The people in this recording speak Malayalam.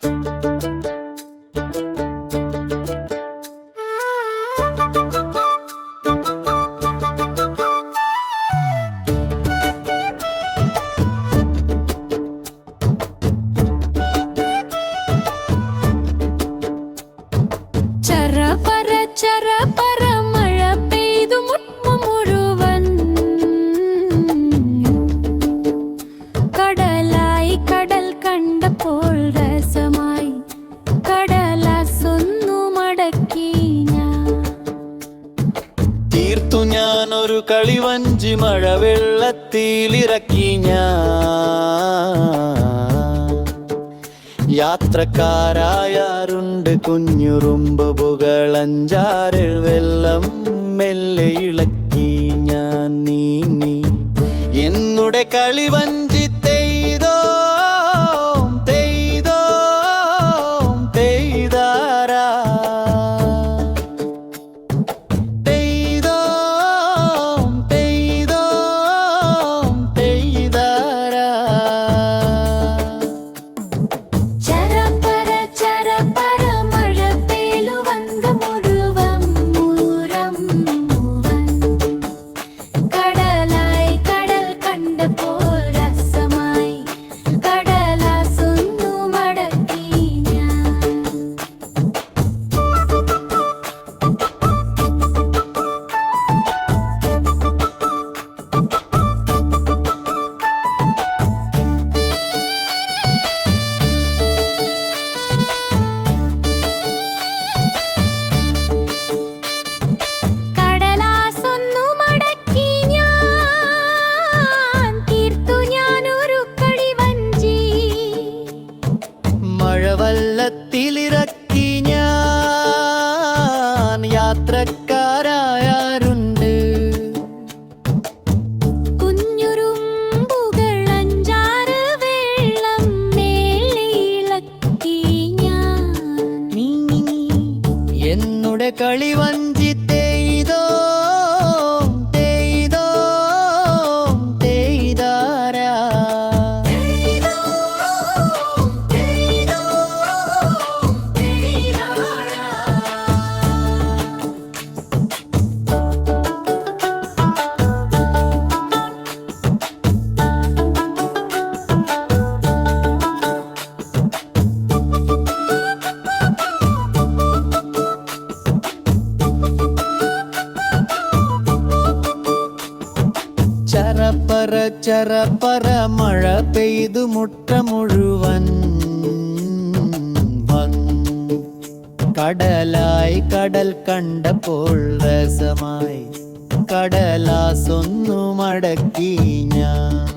చర పర చర పర തീർത്തു ഞാൻ ഒരു കളിവഞ്ചി മഴവെള്ളത്തിലിറക്കി ഞാൻ. യാത്രക്കാരായാറുണ്ട് കുഞ്ഞുറുമ്പ് പുകളഞ്ചാറിൽ വെള്ളം മെല്ലെ ഇളക്കി ഞാൻ നീങ്ങി. എന്നുടെ കളിവഞ്ചി മഴവല്ലത്തിലിറക്കി ഞാൻ യാത്രക്കാരായാരുണ്ട്. കുഞ്ഞുറുമ്പുകൾ അഞ്ചാറ് വെള്ളം മേളിളക്കി ഞാൻ. എന്നുടെ കളിവഞ്ചി തെയ്തോ ചറപ്പറ മഴ പെയ്തു മുട്ട മുഴുവൻ. കടലായി കടൽ കണ്ടപ്പോൾ രസമായി കടലാസൊന്നു മടക്കി ഞാൻ